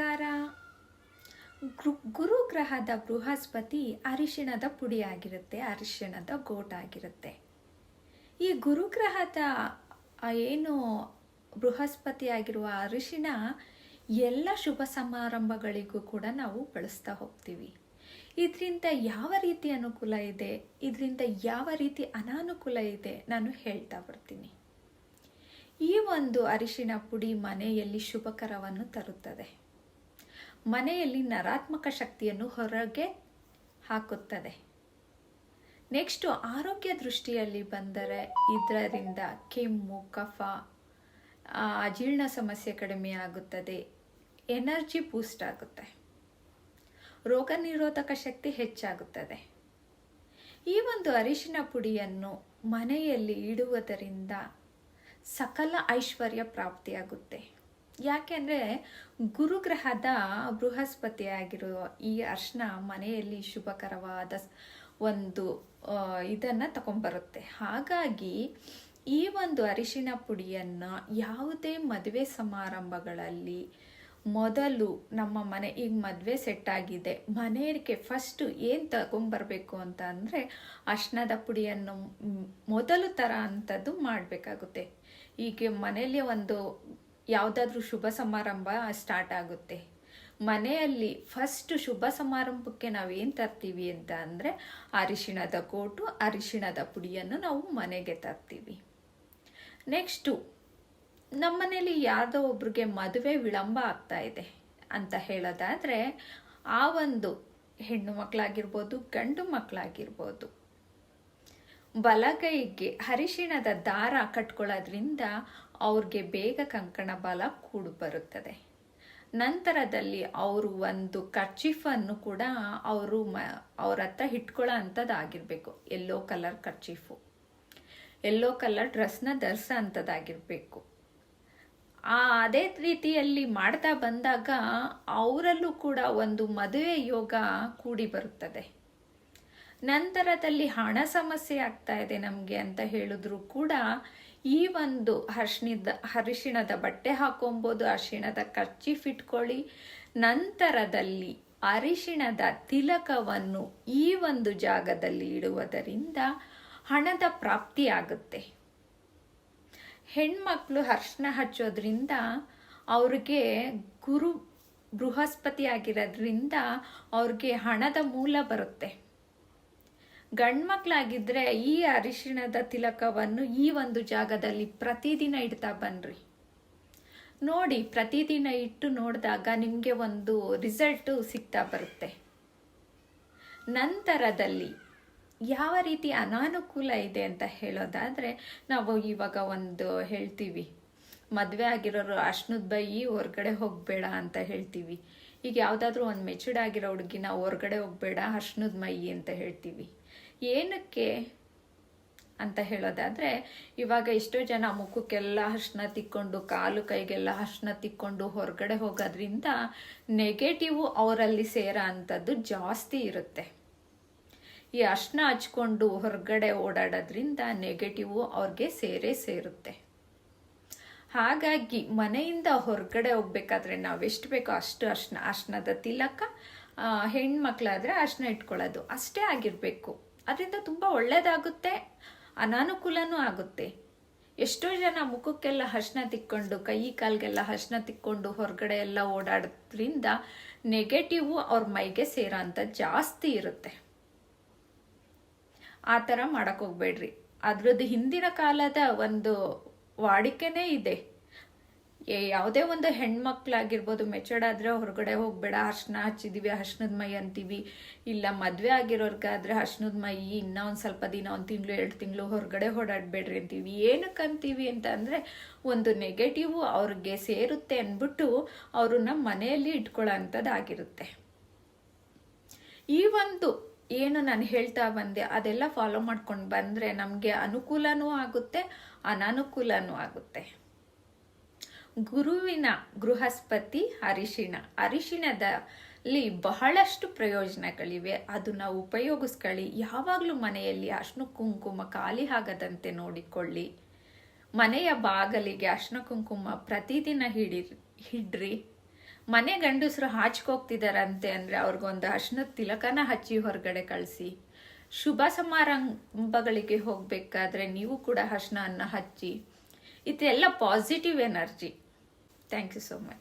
ನಮಸ್ಕಾರ. ಗೃ, ಗುರುಗ್ರಹದ ಬೃಹಸ್ಪತಿ ಅರಿಶಿಣದ ಪುಡಿ ಆಗಿರುತ್ತೆ ಅರಿಶಿಣದ ಗೋಟಾಗಿರುತ್ತೆ. ಈ ಗುರುಗ್ರಹದ ಏನು ಬೃಹಸ್ಪತಿ ಆಗಿರುವ ಅರಿಶಿಣ ಎಲ್ಲ ಶುಭ ಸಮಾರಂಭಗಳಿಗೂ ಕೂಡ ನಾವು ಬಳಸ್ತಾ ಹೋಗ್ತೀವಿ. ಇದರಿಂದ ಯಾವ ರೀತಿ ಅನುಕೂಲ ಇದೆ? ಇದರಿಂದ ಯಾವ ರೀತಿ ಅನಾನುಕೂಲ ಇದೆ? ನಾನು ಹೇಳ್ತಾ ಬರ್ತೀನಿ. ಈ ಒಂದು ಅರಿಶಿಣ ಪುಡಿ ಮನೆಯಲ್ಲಿ ಶುಭಕರವನ್ನು ತರುತ್ತದೆ. ಮನೆಯಲ್ಲಿ ನರಾತ್ಮಕ ಶಕ್ತಿಯನ್ನು ಹೊರಗೆ ಹಾಕುತ್ತದೆ. ನೆಕ್ಸ್ಟು ಆರೋಗ್ಯ ದೃಷ್ಟಿಯಲ್ಲಿ ಬಂದರೆ ಇದರಿಂದ ಕೆಮ್ಮು, ಕಫ ಅಜೀರ್ಣ ಸಮಸ್ಯೆ ಕಡಿಮೆ ಆಗುತ್ತದೆ. ಎನರ್ಜಿ ಬೂಸ್ಟ್ ಆಗುತ್ತೆ. ರೋಗ ನಿರೋಧಕ ಶಕ್ತಿ ಹೆಚ್ಚಾಗುತ್ತದೆ. ಈ ಒಂದು ಅರಿಶಿನ ಪುಡಿಯನ್ನು ಮನೆಯಲ್ಲಿ ಇಡುವುದರಿಂದ ಸಕಲ ಐಶ್ವರ್ಯ ಪ್ರಾಪ್ತಿಯಾಗುತ್ತೆ. ಯಾಕೆಂದರೆ ಗುರುಗ್ರಹದ ಬೃಹಸ್ಪತಿ ಆಗಿರುವ ಈ ಅರ್ಶನ ಮನೆಯಲ್ಲಿ ಶುಭಕರವಾದ ಒಂದು ಇದನ್ನು ತಗೊಂಡ್ಬರುತ್ತೆ. ಹಾಗಾಗಿ ಈ ಒಂದು ಅರಿಶಿಣ ಪುಡಿಯನ್ನು ಯಾವುದೇ ಮದುವೆ ಸಮಾರಂಭಗಳಲ್ಲಿ ಮೊದಲು ನಮ್ಮ ಮನೆ, ಈಗ ಮದುವೆ ಸೆಟ್ ಆಗಿದೆ. ಮನೆಗೆ ಫಸ್ಟು ಏನು ತಗೊಂಬರ್ಬೇಕು ಅಂತ ಅಂದರೆ ಅರ್ಶನದ ಪುಡಿಯನ್ನು ಮೊದಲು ಥರ ಅಂಥದ್ದು ಮಾಡಬೇಕಾಗುತ್ತೆ. ಈಗ ಮನೆಯಲ್ಲಿ ಒಂದು ಯಾವುದಾದ್ರೂ ಶುಭ ಸಮಾರಂಭ ಸ್ಟಾರ್ಟ್ ಆಗುತ್ತೆ. ಮನೆಯಲ್ಲಿ ಫಸ್ಟ್ ಶುಭ ಸಮಾರಂಭಕ್ಕೆ ನಾವು ಏನು ತರ್ತೀವಿ ಅಂತ ಅಂದರೆ ಅರಿಶಿಣದ ಕೋಟು, ಅರಿಶಿಣದ ಪುಡಿಯನ್ನು ನಾವು ಮನೆಗೆ ತರ್ತೀವಿ. ನೆಕ್ಸ್ಟು ನಮ್ಮನೇಲಿ ಯಾರ್ದೋ ಒಬ್ರಿಗೆ ಮದುವೆ ವಿಳಂಬ ಆಗ್ತಾ ಇದೆ ಅಂತ ಹೇಳೋದಾದರೆ ಆ ಒಂದು ಹೆಣ್ಣು ಮಕ್ಕಳಾಗಿರ್ಬೋದು ಗಂಡು ಮಕ್ಕಳಾಗಿರ್ಬೋದು ಬಲಗೈಗೆ ಅರಿಶಿಣದ ದಾರ ಕಟ್ಕೊಳ್ಳೋದ್ರಿಂದ ಅವ್ರಿಗೆ ಬೇಗ ಕಂಕಣ ಬಲ ಕೂಡು ಬರುತ್ತದೆ. ನಂತರದಲ್ಲಿ ಅವರು ಒಂದು ಕರ್ಚೀಫನ್ನು ಕೂಡ ಅವರು ಮ, ಅವ್ರ ಹತ್ರ ಇಟ್ಕೊಳ್ಳೋ ಅಂಥದ್ದಾಗಿರಬೇಕು. Yellow colour kerchief, yellow colour ಡ್ರೆಸ್ನ ಧರಿಸೋ ಅಂಥದ್ದಾಗಿರಬೇಕು. ಆ, ಅದೇ ರೀತಿಯಲ್ಲಿ ಮಾಡ್ತಾ ಬಂದಾಗ ಅವರಲ್ಲೂ ಕೂಡ ಒಂದು ಮದುವೆ ಯೋಗ ಕೂಡಿ ಬರುತ್ತದೆ. ನಂತರದಲ್ಲಿ ಹಣ ಸಮಸ್ಯೆ ಆಗ್ತಾ ಇದೆ ನಮಗೆ ಅಂತ ಹೇಳಿದ್ರು ಕೂಡ ಈ ಒಂದು ಅರ್ಶಿಣದ, ಅರಿಶಿಣದ ಬಟ್ಟೆ ಹಾಕೊಬೋದು. ಅರಿಶಿಣದ ಕರ್ಚಿ ಇಟ್ಕೊಳ್ಳಿ. ನಂತರದಲ್ಲಿ ಅರಿಶಿಣದ ತಿಲಕವನ್ನು ಈ ಒಂದು ಜಾಗದಲ್ಲಿ ಇಡುವುದರಿಂದ ಹಣದ ಪ್ರಾಪ್ತಿ ಆಗುತ್ತೆ. ಹೆಣ್ಮಕ್ಳು ಅರ್ಶಿನ ಹಚ್ಚೋದ್ರಿಂದ ಅವ್ರಿಗೆ ಗುರು ಬೃಹಸ್ಪತಿ ಆಗಿರೋದ್ರಿಂದ ಅವ್ರಿಗೆ ಹಣದ ಮೂಲ ಬರುತ್ತೆ. ಗಂಡ್ಮಕ್ಳಾಗಿದ್ರೆ ಈ ಅರಿಶಿಣದ ತಿಲಕವನ್ನು ಈ ಒಂದು ಜಾಗದಲ್ಲಿ ಪ್ರತಿದಿನ ಇಡ್ತಾ ಬನ್ರಿ. ನೋಡಿ, ಪ್ರತಿದಿನ ಇಟ್ಟು ನೋಡಿದಾಗ ನಿಮಗೆ ಒಂದು ರಿಸಲ್ಟು ಸಿಗ್ತಾ ಬರುತ್ತೆ. ನಂತರದಲ್ಲಿ ಯಾವ ರೀತಿ ಅನಾನುಕೂಲ ಇದೆ ಅಂತ ಹೇಳೋದಾದರೆ, ನಾವು ಇವಾಗ ಒಂದು ಹೇಳ್ತೀವಿ. ಮದುವೆ ಆಗಿರೋರು ಅರ್ಶನದ ಬೈ ಹೊರ್ಗಡೆ ಹೋಗಬೇಡ ಅಂತ ಹೇಳ್ತೀವಿ. ಈಗ ಯಾವುದಾದ್ರೂ ಒಂದು ಮೆಚೂರ್ಡ್ ಆಗಿರೋ ಹುಡುಗಿನ ಹೊರ್ಗಡೆ ಹೋಗಬೇಡ ಅರ್ಶನದ ಮೈ ಅಂತ ಹೇಳ್ತೀವಿ. ಏನಕ್ಕೆ ಅಂತ ಹೇಳೋದಾದರೆ, ಇವಾಗ ಎಷ್ಟೋ ಜನ ಮುಖಕ್ಕೆಲ್ಲ ಅರ್ಶಿನ ತಿಕ್ಕೊಂಡು, ಕಾಲು ಕೈಗೆಲ್ಲ ಅರ್ಶಿನ ತಿಕ್ಕೊಂಡು ಹೊರಗಡೆ ಹೋಗೋದ್ರಿಂದ ನೆಗೆಟಿವ್ ಅವರಲ್ಲಿ ಸೇರೋ ಅಂಥದ್ದು ಜಾಸ್ತಿ ಇರುತ್ತೆ. ಈ ಅರ್ಶನ ಹಚ್ಕೊಂಡು ಹೊರಗಡೆ ಓಡಾಡೋದ್ರಿಂದ ನೆಗೆಟಿವು ಅವ್ರಿಗೆ ಸೇರೇ ಸೇರುತ್ತೆ. ಹಾಗಾಗಿ ಮನೆಯಿಂದ ಹೊರಗಡೆ ಹೋಗ್ಬೇಕಾದ್ರೆ ನಾವು ಎಷ್ಟು ಬೇಕೋ ಅಷ್ಟು ಅರ್ಶನ, ಅರ್ಶನದ ತಿಲಕ ಹೆಣ್ಮಕ್ಳಾದರೆ ಅರ್ಶಿನ ಇಟ್ಕೊಳ್ಳೋದು. ಅಷ್ಟೇ ಆಗಿರಬೇಕು. ಅದರಿಂದ ತುಂಬ ಒಳ್ಳೆಯದಾಗುತ್ತೆ ಅನಾನುಕೂಲನೂ ಆಗುತ್ತೆ. ಎಷ್ಟೋ ಜನ ಮುಖಕ್ಕೆಲ್ಲ ಹಶ್ನ ತಿಕ್ಕೊಂಡು, ಕೈ ಕಾಲ್ಗೆಲ್ಲ ಹಶ್ನ ತಿಕ್ಕೊಂಡು ಹೊರಗಡೆ ಎಲ್ಲ ಓಡಾಡೋದ್ರಿಂದ ನೆಗೆಟಿವ್ ಅವ್ರ ಮೈಗೆ ಸೇರೋ ಜಾಸ್ತಿ ಇರುತ್ತೆ. ಆ ಥರ ಮಾಡೋಕ್ಕೋಗ್ಬೇಡ್ರಿ ಅದರದ್ದು ಹಿಂದಿನ ಕಾಲದ ಒಂದು ವಾಡಿಕೆನೇ ಇದೆ. ಯಾವುದೇ ಒಂದು ಹೆಣ್ಮಕ್ಳಾಗಿರ್ಬೋದು ಮೆಚೂರ್ಡ್ ಆದರೆ ಹೊರಗಡೆ ಹೋಗಬೇಡ, ಅರ್ಶನ ಹಚ್ಚಿದ್ದೀವಿ ಅರ್ಶನದ ಮೈ ಅಂತೀವಿ. ಇಲ್ಲ, ಮದುವೆ ಆಗಿರೋರ್ಗಾದರೆ ಅರ್ಶನದ ಮೈ ಇನ್ನೂ ಒಂದು ಸ್ವಲ್ಪ ದಿನ, ಒಂದು ತಿಂಗಳು, ಎರಡು ತಿಂಗಳು ಹೊರಗಡೆ ಓಡಾಡಬೇಡ್ರಿ ಅಂತೀವಿ. ಏನಕ್ಕೆ ಅಂತೀವಿ ಅಂತ ಅಂದರೆ, ಒಂದು ನೆಗೆಟಿವು ಅವ್ರಿಗೆ ಸೇರುತ್ತೆ ಅಂದ್ಬಿಟ್ಟು ಅವ್ರನ್ನ ಮನೆಯಲ್ಲಿ ಇಟ್ಕೊಳ್ಳೋ ಅಂಥದ್ದಾಗಿರುತ್ತೆ ಈ ಒಂದು ಏನು ನಾನು ಹೇಳ್ತಾ ಬಂದೆ, ಅದೆಲ್ಲ ಫಾಲೋ ಮಾಡ್ಕೊಂಡು ಬಂದರೆ ನಮಗೆ ಅನುಕೂಲನೂ ಆಗುತ್ತೆ, ಅನಾನುಕೂಲನೂ ಆಗುತ್ತೆ. ಗುರುವಿನ ಗೃಹಸ್ಪತಿ ಅರಿಶಿಣ. ಅರಿಶಿಣದಲ್ಲಿ ಬಹಳಷ್ಟು ಪ್ರಯೋಜನಗಳಿವೆ. ಅದನ್ನು ಉಪಯೋಗಿಸ್ಕೊಳ್ಳಿ. ಯಾವಾಗಲೂ ಮನೆಯಲ್ಲಿ ಅರ್ಶಿನ ಕುಂಕುಮ ಖಾಲಿ ಆಗದಂತೆ ನೋಡಿಕೊಳ್ಳಿ. ಮನೆಯ ಬಾಗಲಿಗೆ ಅರ್ಶಿನ ಕುಂಕುಮ ಪ್ರತಿದಿನ ಹಿಡಿ ಹಿಡ್ರಿ. ಮನೆ ಗಂಡಸರು ಹಾಚ್ಕೋಗ್ತಿದಾರಂತೆ ಅಂದರೆ ಅವ್ರಿಗೊಂದು ಅರ್ಶಿನದ ತಿಲಕನ ಹಚ್ಚಿ ಹೊರಗಡೆ ಕಳಿಸಿ. ಶುಭ ಸಮಾರಂಭಗಳಿಗೆ ಹೋಗಬೇಕಾದ್ರೆ ನೀವು ಕೂಡ ಅರ್ಶನವನ್ನು ಹಚ್ಚಿ. ಇದೆಲ್ಲ positive energy Thank you so much.